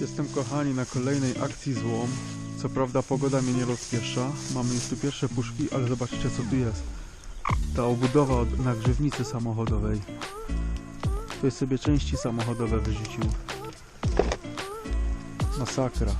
Jestem kochani na kolejnej akcji złom. Co prawda pogoda mnie nie rozpiesza. Mamy już tu pierwsze puszki, ale zobaczcie co tu jest. Ta obudowa od nagrzewnicy samochodowej. Ktoś sobie części samochodowe wyrzucił. Masakra.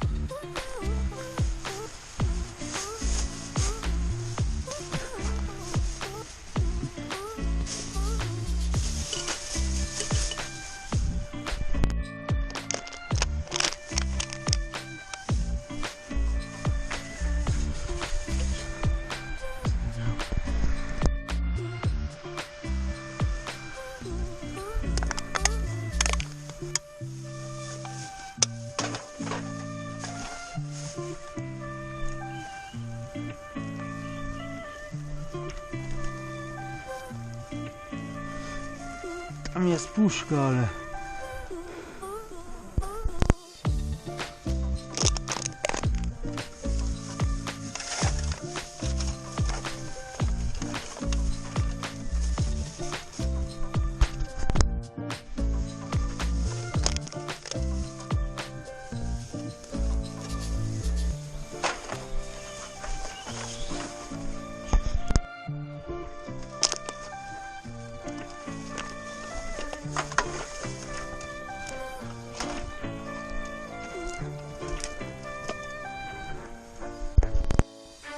Tam jest puszka, ale...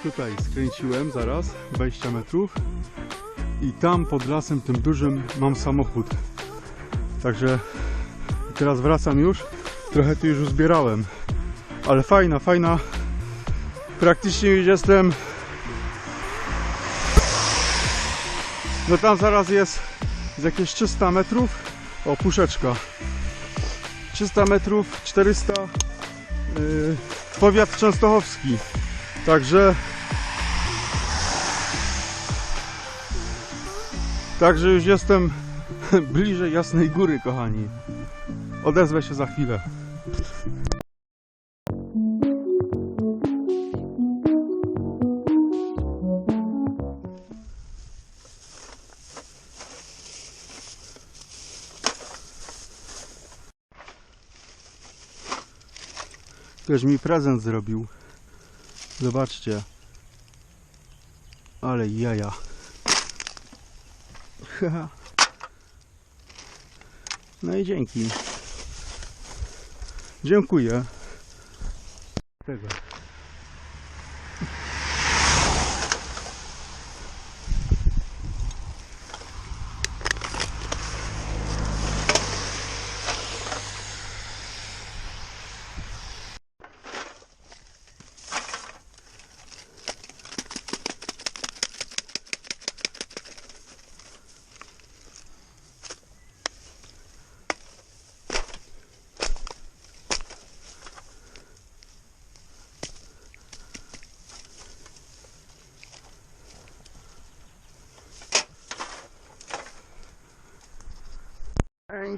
Tutaj skręciłem zaraz 20 metrów i tam pod lasem tym dużym mam samochód. Także teraz wracam już. Trochę tu już uzbierałem. Ale fajna, fajna. Praktycznie już jestem. No tam zaraz jest z jakieś 300 metrów. O, puszeczka. 300 metrów, 400. Yy, powiat częstochowski. Także Także już jestem bliżej Jasnej Góry, kochani. Odezwę się za chwilę. Ktoś mi prezent zrobił. Zobaczcie. Ale jaja. No i dzięki. Dziękuję. Tego.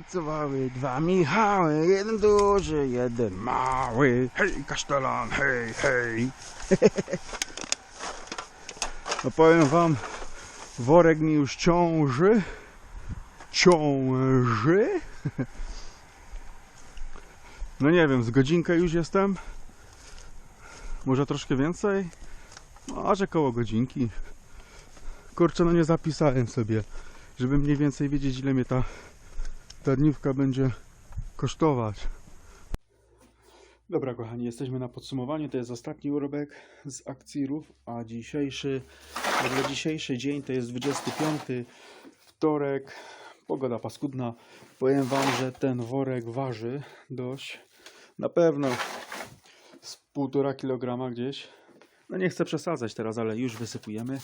Tańcowały dwa Michały, jeden duży, jeden mały. Hej, kasztelan, hej, hej. No powiem wam, worek mi już ciąży. Ciąży. No nie wiem, z godzinkę już jestem. Może troszkę więcej? Może koło godzinki. Kurczę, no nie zapisałem sobie, żeby mniej więcej wiedzieć ile mnie ta ta będzie kosztować. Dobra, kochani, jesteśmy na podsumowaniu. To jest ostatni urobek z akcji RUF, a dzisiejszy, ogóle dzisiejszy dzień to jest 25 wtorek. Pogoda paskudna. Powiem Wam, że ten worek waży dość. Na pewno z półtora kilograma gdzieś. No nie chcę przesadzać teraz, ale już wysypujemy.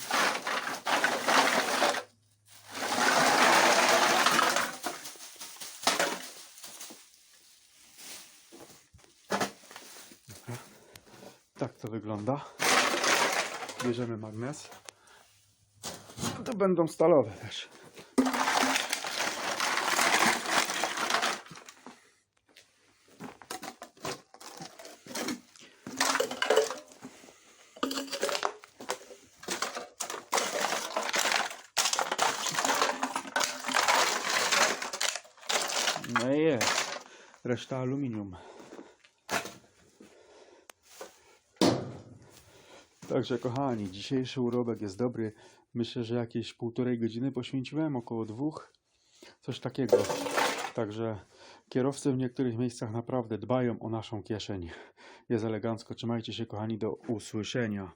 Tak to wygląda. Bierzemy magnes. To będą stalowe też. No i reszta aluminium. Także kochani, dzisiejszy urobek jest dobry. Myślę, że jakieś półtorej godziny poświęciłem, około dwóch. Coś takiego. Także kierowcy w niektórych miejscach naprawdę dbają o naszą kieszeń. Jest elegancko. Trzymajcie się kochani, do usłyszenia.